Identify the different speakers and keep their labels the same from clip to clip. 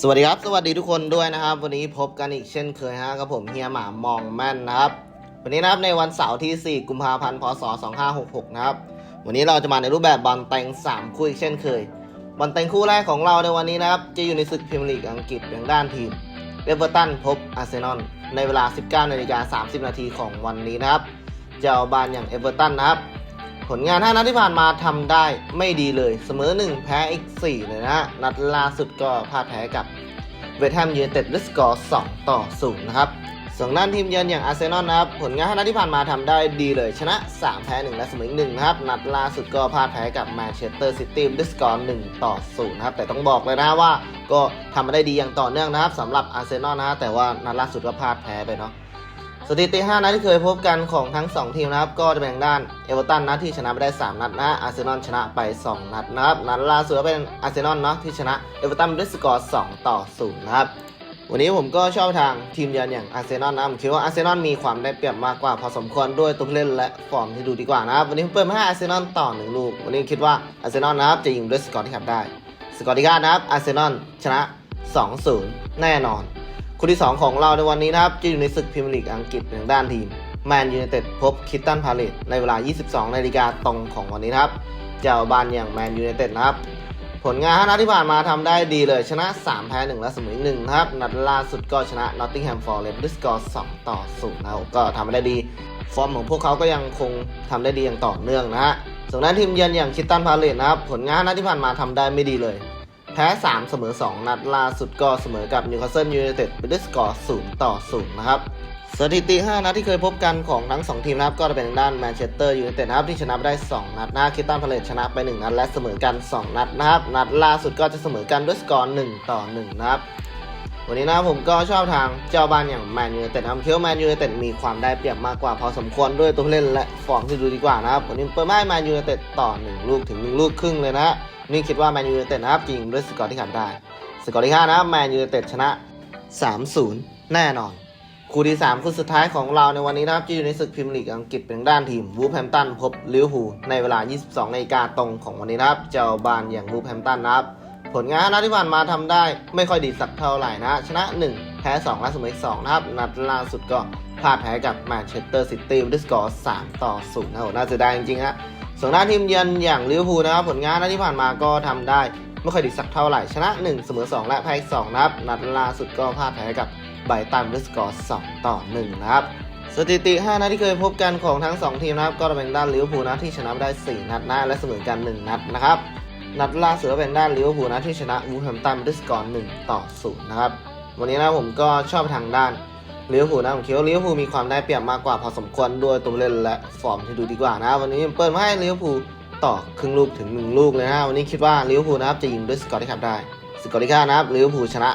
Speaker 1: สวัสดีครับ สวัสดีทุกคนด้วยนะครับ วันนี้พบกันอีกเช่นเคยฮะกับผมเฮียหมามองแม่นนะครับ วันนี้นะครับในวันเสาร์ที่ 4 กุมภาพันธ์ พศ 2566 นะครับ วันนี้เราจะมาในรูปแบบบอลเต็ง3 คู่อีกเช่นเคย บอลเต็งคู่แรกของเราในวันนี้นะครับ จะอยู่ในศึกพรีเมียร์ลีกอังกฤษอย่างด้านทีมเอเวอร์ตันพบอาร์เซนอลในเวลา 19นาฬิกา30 นาทีของวันนี้นะครับจะเอาบานอย่างเอเวอร์ตันนะครับ ผลงาน 5 นัดที่ผ่านมาทำได้ไม่ดีเลยเสมอ 1 แพ้อีก 4 เลยนะนัดล่าสุดก็พ่ายแพ้กับเวสต์แฮมยูไนเต็ดด้วยสกอร์2ต่อ0นะครับส่วนด้านทีมเยือนอย่างอาร์เซนอลนะครับ ผลงาน5นัดที่ผ่านมาทำได้ดีเลย ชนะ 3 แพ้ 1 และเสมออีก1นะครับ นัดล่าสุดก็พ่ายแพ้กับแมนเชสเตอร์ซิตี้ด้วยสกอร์1ต่อ0นะครับ แต่ต้องบอกเลยนะว่าก็ทำมาได้ดีอย่างต่อเนื่องนะครับสำหรับอาร์เซนอลนะฮะแต่ว่านัดล่าสุดก็พลาดแพ้ไปเนาะ สถิติ 5 นัดที่เคยพบกันของทั้ง 2 ทีมนะครับ ก็จะเป็นทางด้านเอเวอร์ตันนะที่ชนะไปได้ 3 นัดนะอาร์เซนอลชนะไป 2 นัดนะครับ นัดล่าสุดก็เป็นอาร์เซนอลเนาะที่ชนะเอเวอร์ตันด้วยสกอร์ 2 ต่อ 0 นะครับ วันนี้ผมก็ชอบทางทีมเยือนอย่างอาร์เซนอลนะผมคิดว่าอาร์เซนอลมีความได้เปรียบมากกว่า พอสมควรด้วยตัวเล่นและฟอร์มที่ดูดีกว่านะครับวันนี้ผมเปิดมาให้อาร์เซนอลต่อหนึ่งลูกวันนี้คิดว่าอาร์เซนอลนะครับจะยิงด้วยสกอร์ที่ทำได้ สกอร์ที่เก้านะครับอาร์เซนอลชนะ 2-0 แน่นอน คู่ที่ 2 ของเราในวันนี้นะครับ จะอยู่ในศึกพรีเมียร์ลีกอังกฤษทางด้านทีมแมนยูไนเต็ดพบคิตตันพาเลตในเวลา 22นาฬิกาตรงของวันนี้นะครับ เจ้าบ้านอย่างแมนยูไนเต็ดนะครับ ผลงาน5นัดที่ผ่านมาทำได้ดีเลยชนะ 3 แพ้ 1 และเสมอ1นะครับ นัดล่าสุดก็ชนะ Nottingham Forest ด้วยสกอร์2ต่อ0นะครับก็ทำได้ดี ฟอร์มของพวกเขาก็ยังคงทำได้ดีอย่างต่อเนื่องนะฮะส่วนด้านทีมเยือนอย่างคิตตันพาเลตนะครับ ผลงาน5นัดที่ผ่านมาทำได้ไม่ดีเลย แพ้ 3 เสมอ 2 นัดล่าสุดก็เสมอกับนิวคาสเซิลยูไนเต็ดไปด้วยสกอร์0ต่อ0นะครับสถิติ 5 นัดที่เคยพบกันของทั้ง 2 ทีมนะครับก็จะเป็นด้านแมนเชสเตอร์ยูไนเต็ดนะครับที่ชนะไปได้ 2 นัดนะคิตตันพาเลตชนะไป 1 นัดและเสมอกัน 2 นัดนะครับ นัดล่าสุดก็จะเสมอกันด้วยสกอร์1ต่อ1นะครับ วันนี้นะผมก็ชอบทางเจ้าบ้านอย่างแมนยูเต็ดนะครับคิดว่าแมนยูเต็ดมีความได้เปรียบมากกว่าพอสมควรด้วยตัวเล่นและฟอร์มที่ดูดีกว่านะครับวันนี้เปิดไม้แมนยูเต็ดต่อ 1 ลูกถึง 1 ลูกครึ่งเลยนะฮะนี่คิดว่าแมนยูเต็ดนะครับจริงด้วยสกอร์ที่ทำได้สกอร์ที่5นะแมนยูเต็ดชนะ 3-0 แน่นอนคู่ที่ 3 คู่สุดท้ายของเราในวันนี้นะครับจะอยู่ในศึกพรีเมียร์ลีกอังกฤษเป็นด้านทีมวูฟแฮมตันพบลิเวอร์พูลในเวลา 22นาฬิกาตรงของวันนี้นะครับเจ้าบ้านอย่างวูฟแฮมตันนะครับ ผลงานนัดที่ผ่านมาทำได้ ไม่ค่อยดีสักเท่าไหร่นะ ชนะ 1 แพ้ 2 และเสมออีก2นะครับ นัดล่าสุดก็พลาดแพ้กับแมนเชสเตอร์ซิตี้ด้วยสกอร์3ต่อ0นะโหน่าเสียดายจริงๆฮะส่วนด้านทีมเยือนอย่างลิเวอร์พูลนะครับผลงานนัดที่ผ่านมาก็ทำได้ ไม่ค่อยดีสักเท่าไหร่ ชนะ 1 เสมอ 2 และแพ้อีก2นะครับ นัดล่าสุดก็พลาดแพ้กับไบรตันด้วยสกอร์2ต่อ1นะครับสถิติ 5 นัดที่เคยพบกันของทั้ง 2 ทีมนะครับ ก็เป็นด้านลิเวอร์พูลนะที่ชนะไปได้ 4 นัดนะและเสมอกัน 1 นัดนะครับ นัดล่าสุดก็เป็นด้านลิเวอร์พูลนะที่ชนะวูแฮมตันด้วยสกอร์1ต่อ0นย์นะครับ วันนี้นะผมก็ชอบทางด้านลิเวอร์พูลนะผมคิดว่าลิเวอร์พูลมีความได้เปรียบมากกว่าพอสมควรด้วยตัวเล่นและฟอร์มที่ดูดีกว่านะ วันนี้เปิดมาให้ลิเวอร์พูลต่อครึ่งลูกถึง1ลูกเลยนะวันนี้คิดว่าลิเวอร์พูลนะครับจะยิงด้วยสกอร์ที่ทำได้สกอร์ที่ค่านะครับลิเวอร์พูลชนะ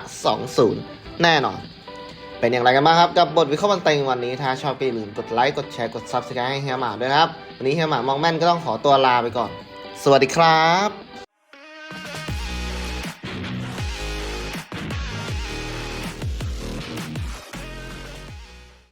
Speaker 1: 2-0 แน่นอน เป็นอย่างไรกันบ้างครับ กับบทวิเคราะห์บอลเต็งวันนี้ ถ้าชอบก็อย่าลืมกดไลค์กดแชร์กด Subscribe ให้เฮียหมาด้วยครับ วันนี้เฮียหมา มองแม่นก็ต้องขอตัวลาไปก่อน สวัสดีครับ